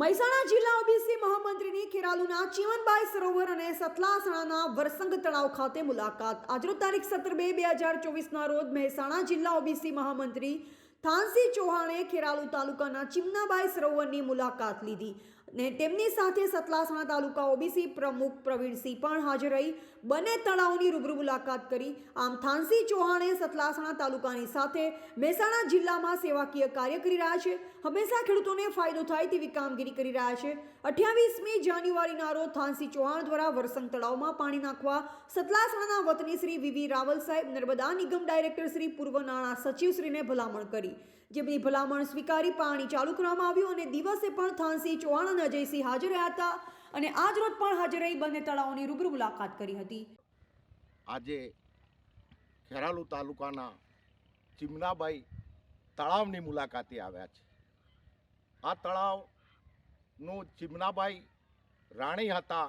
મહેસાણા જિલ્લા ઓબીસી મહામંત્રીની ખેરાલુના ચીવનબાઈ સરોવર અને સતલાસણાના વરસંગ તળાવ ખાતે મુલાકાત. આજરોજ તારીખ સત્તર બે બે હજાર ચોવીસના રોજ મહેસાણા જિલ્લા ઓબીસી મહામંત્રી થાનસી ચૌહાણે ખેરાલુ તાલુકાના ચિમનાબાઈ સરોવરની મુલાકાત લીધી. ને તેમની સાથે સતલાસણા તાલુકા ઓબીસી પ્રમુખ પ્રવીણસિંહ પણ હાજર રહી. બંને તળાવની રૂબરૂ મુલાકાત કરી. આમ થાનસી ચૌહાણે સતલાસણા તાલુકાની સાથે મહેસાણા જિલ્લામાં સેવાકીય કાર્ય કરી રહ્યા છે. હંમેશા ખેડૂતોને ફાયદો થાય તેવી કામગીરી કરી રહ્યા છે. અઠ્યાવીસમી જાન્યુઆરીના રોજ થાનસી ચૌહાણ દ્વારા વરસંગ તળાવમાં પાણી નાખવા સતલાસણાના વતની શ્રી વીવી રાવલ સાહેબ, નર્મદા નિગમ ડાયરેક્ટર શ્રી પૂર્વ નાણાં સચિવશ્રીને ભલામણ કરી. જેમની ભલામણ સ્વીકારી પાણી ચાલુ કરવામાં આવ્યું અને દિવસે પણ થાનસિંહ ચૌહાણ અને અજયસિંહ હાજર રહ્યા હતા અને આજ રોજ પણ હાજર રહી બંને તળાવોની રૂબરૂ મુલાકાત કરી હતી. આજે ખેરાલુ તાલુકાના ચિમનાબાઈ તળાવની મુલાકાતે આવ્યા છે. આ તળાવનું ચિમનાબાઈ રાણી હતા.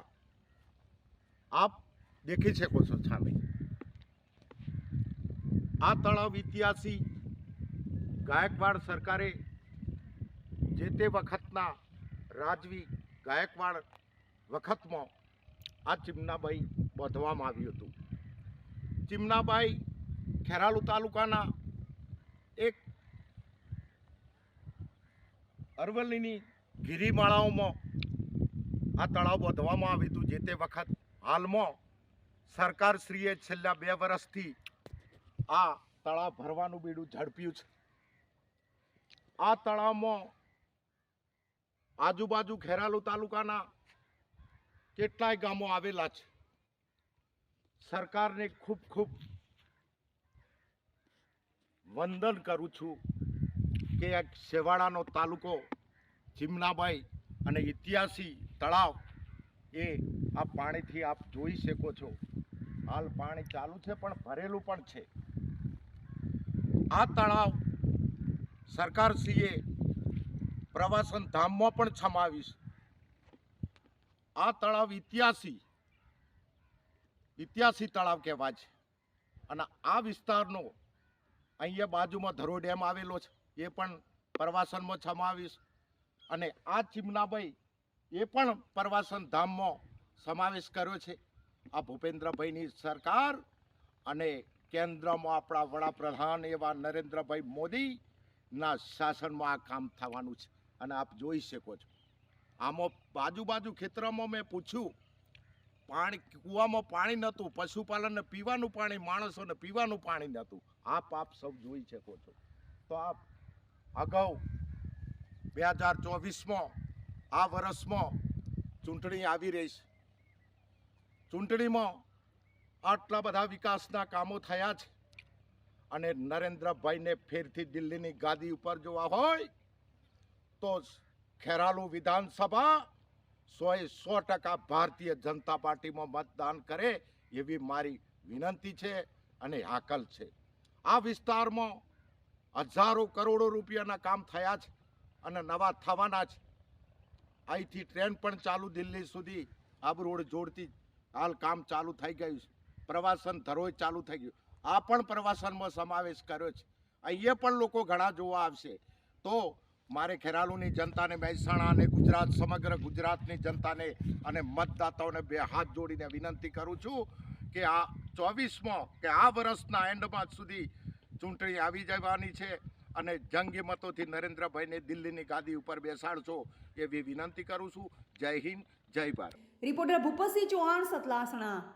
આપ દેખી શકો છો સામે. આ તળાવ ઇતિહાસી ગાયકવાડ સરકારે જે તે વખતના રાજવી ગાયકવાડ વખતમાં આ ચિમનાબાઈ બાંધવામાં આવ્યું હતું. ચિમનાબાઈ ખેરાલુ તાલુકાના એક અરવલ્લીની ગિરિમાળાઓમાં આ તળાવ બાંધવામાં આવ્યું હતું. જે તે વખત હાલમાં સરકારશ્રીએ છેલ્લા બે વર્ષથી આ તળાવ ભરવાનું બીડું ઝડપ્યું છે. આ તળાવમાં આજુબાજુ ખેરાલુ તાલુકાના કેટલાય ગામો આવેલા છે. સરકારને ખૂબ ખૂબ વંદન કરું છું કે આ શેવાડાનો તાલુકો ચીમનાબાઈ અને ઇતિહાસી તળાવ એ આ પાણીથી આપ જોઈ શકો છો. હાલ પાણી ચાલુ છે પણ ભરેલું પણ છે. આ તળાવ સરકારશ્રીએ પ્રવાસન ધામમાં પણ છમાવીશ. આ તળાવ ઇતિહાસી ઇતિહાસી તળાવ કહેવાય છે. અને આ વિસ્તારનો અહીંયા બાજુમાં ધરો ડેમ આવેલો છે, એ પણ પ્રવાસનમાં સમાવીશ અને આ ચીમનાભાઈ એ પણ પ્રવાસન ધામમાં સમાવેશ કર્યો છે. આ ભૂપેન્દ્રભાઈની સરકાર અને કેન્દ્રમાં આપણા વડાપ્રધાન એવા નરેન્દ્રભાઈ મોદીના શાસનમાં આ કામ થવાનું છે. અને આપ જોઈ શકો છો. આમાં બાજુ બાજુ ખેતરમાં મેં પૂછ્યું, પાણી, કૂવામાં પાણી નહોતું, પશુપાલનને પીવાનું પાણી, માણસોને પીવાનું પાણી નહોતું. આપ આપ સૌ જોઈ શકો છો. તો આપ અગાઉ બે હજાર ચોવીસમાં, આ વર્ષમાં ચૂંટણી આવી રહી છે. ચૂંટણીમાં આટલા બધા વિકાસના કામો થયા છે. અને નરેન્દ્રભાઈને ફેરથી દિલ્હીની ગાદી ઉપર જોવા હોય તો ખેરાલુ વિધાનસભા સોએ સો ટકા ભારતીય જનતા પાર્ટીમાં મતદાન કરે એવી મારી વિનંતી છે અને હાકલ છે. આ વિસ્તારમાં હજારો કરોડો રૂપિયાના કામ થયા છે અને નવા થવાના છે. અહીંથી ટ્રેન પણ ચાલુ દિલ્હી સુધી આબ રોડ જોડતી હાલ કામ ચાલુ થઈ ગયું છે. પ્રવાસન ધરોઈ ચાલુ થઈ ગયું. આ પણ પ્રવાસનમાં સમાવેશ કર્યો છે. અહીંયા પણ લોકો ઘણા જોવા આવશે. તો મારે ખેરાલુની જનતાને મહેસાણા અને ગુજરાત, સમગ્ર ગુજરાતની જનતાને અને મતદાતાઓને બે હાથ જોડીને વિનંતી કરું છું કે આ ચોવીસમાં કે આ વર્ષના એન્ડમાં સુધી ચૂંટણી આવી જવાની છે અને જંગી મતોથી નરેન્દ્રભાઈને દિલ્હીની ગાદી ઉપર બેસાડશો એવી વિનંતી કરું છું. જય હિન્દ, જય ભારત. રિપોર્ટર ભૂપતસિંહ ચૌહાણ, સતલાસણા.